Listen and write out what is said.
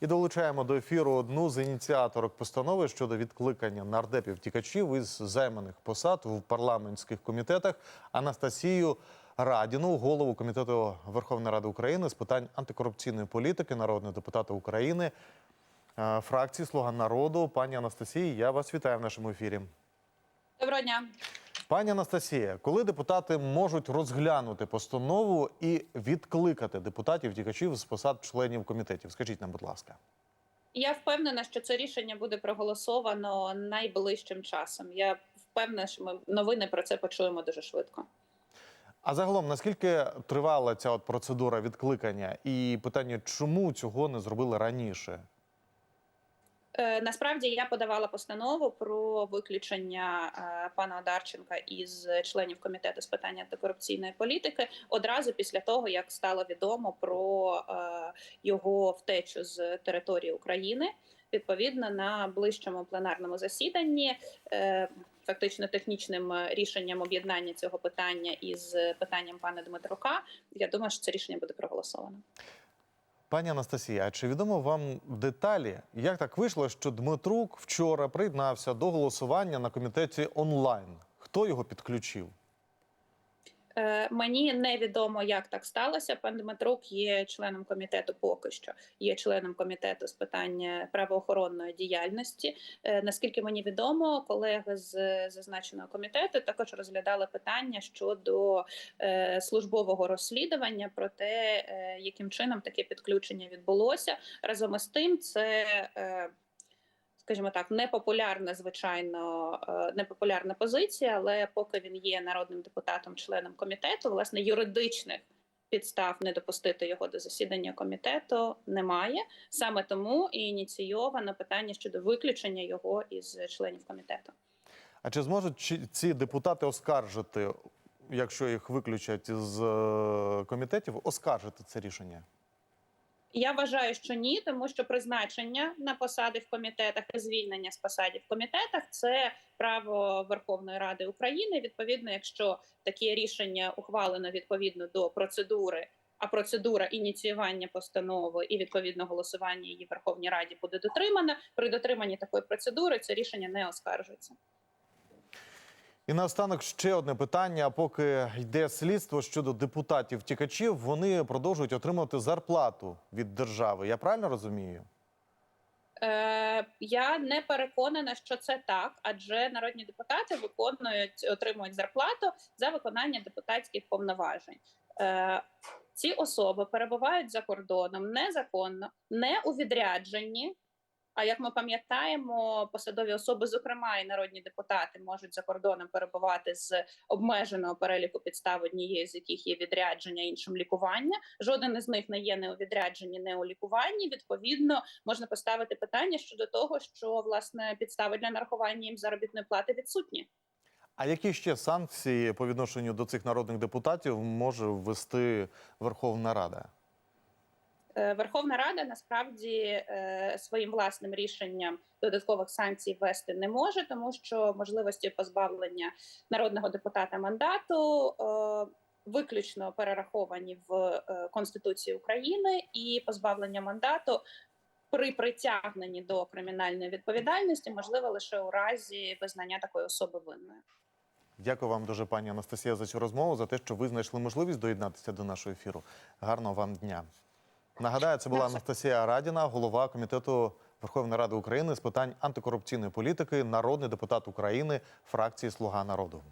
І долучаємо до ефіру одну з ініціаторок постанови щодо відкликання нардепів тікачів із займаних посад в парламентських комітетах Анастасію Радіну, голову комітету Верховної Ради України з питань антикорупційної політики, народного депутата України, е, фракції Слуга народу. Пані Анастасії, я вас вітаю в нашому ефірі. Доброго дня. Пані Анастасія, коли депутати можуть розглянути постанову і відкликати депутатів тікачів з посад членів комітетів? Скажіть нам, будь ласка. Я впевнена, що це рішення буде проголосовано найближчим часом. Я впевнена, що ми новини про це почуємо дуже швидко. А загалом, наскільки тривала ця от процедура відкликання, і питання, чому цього не зробили раніше? Е, насправді я подавала постанову про виключення е, пана Одарченка із членів комітету з питань антикорупційної політики одразу після того, як стало відомо про е, його втечу з території України. Відповідно на ближчому пленарному засіданні, фактично технічним рішенням об'єднання цього питання із питанням пана Дмитрука. Я думаю, що це рішення буде проголосовано. Пані Анастасія, а чи відомо вам деталі, як так вийшло, що Дмитрук вчора приєднався до голосування на комітеті онлайн? Хто його підключив? Е, Мені невідомо, як так сталося. Пан Дмитрук є членом комітету. Поки що є членом комітету з питань правоохоронної діяльності. Е, Наскільки мені відомо, колеги з зазначеного комітету також розглядали питання щодо е, службового розслідування про те, е, яким чином таке підключення відбулося. Разом із тим, це е, скажімо так, непопулярна, звичайно, е, непопулярна позиція, але поки він є народним депутатом, членом комітету, власне, юридичних підстав не допустити його до засідання комітету немає. Саме тому і ініційовано питання щодо виключення його із членів комітету. А чи зможуть ці депутати оскаржити, якщо їх виключать з е, комітетів, оскаржити це рішення? Я вважаю, що ні, тому що призначення на посади в комітетах і звільнення з посадів в комітетах це право Верховної Ради України. Відповідно, якщо таке рішення ухвалено відповідно до процедури. А процедура ініціювання постанови і відповідно голосування її Верховній Раді буде дотримана. При дотриманні такої процедури це рішення не оскаржується. І наостанок ще одне питання. Поки йде слідство щодо депутатів тікачів, вони продовжують отримувати зарплату від держави. Я правильно розумію? Е, я не переконана, що це так, адже народні депутати виконують, отримують зарплату за виконання депутатських повноважень. Е, ці особи перебувають за кордоном незаконно, не у відрядженні. А як ми пам'ятаємо, посадові особи, зокрема і народні депутати, можуть за кордоном перебувати з обмеженого переліку підстав, однією з яких є відрядження, іншим лікування. Жоден із них не є не у відрядженні, не у лікуванні. Відповідно, можна поставити питання щодо того, що власне підстави для нарахування їм заробітної плати відсутні. А які ще санкції по відношенню до цих народних депутатів може ввести Верховна Рада? Е, Верховна Рада насправді е, своїм власним рішенням додаткових санкцій ввести не може, тому що можливості позбавлення народного депутата мандату е, виключно перераховані в Конституції України і позбавлення мандату. При притягненні до кримінальної відповідальності можливо лише у разі визнання такої особи винною. Дякую вам дуже, пані Анастасія, за цю розмову, за те, що ви знайшли можливість доєднатися до нашого ефіру. Гарного вам дня. Нагадаю, це була Анастасія Радіна, голова комітету Верховної Ради України з питань антикорупційної політики, народний депутат України, фракції Слуга народу.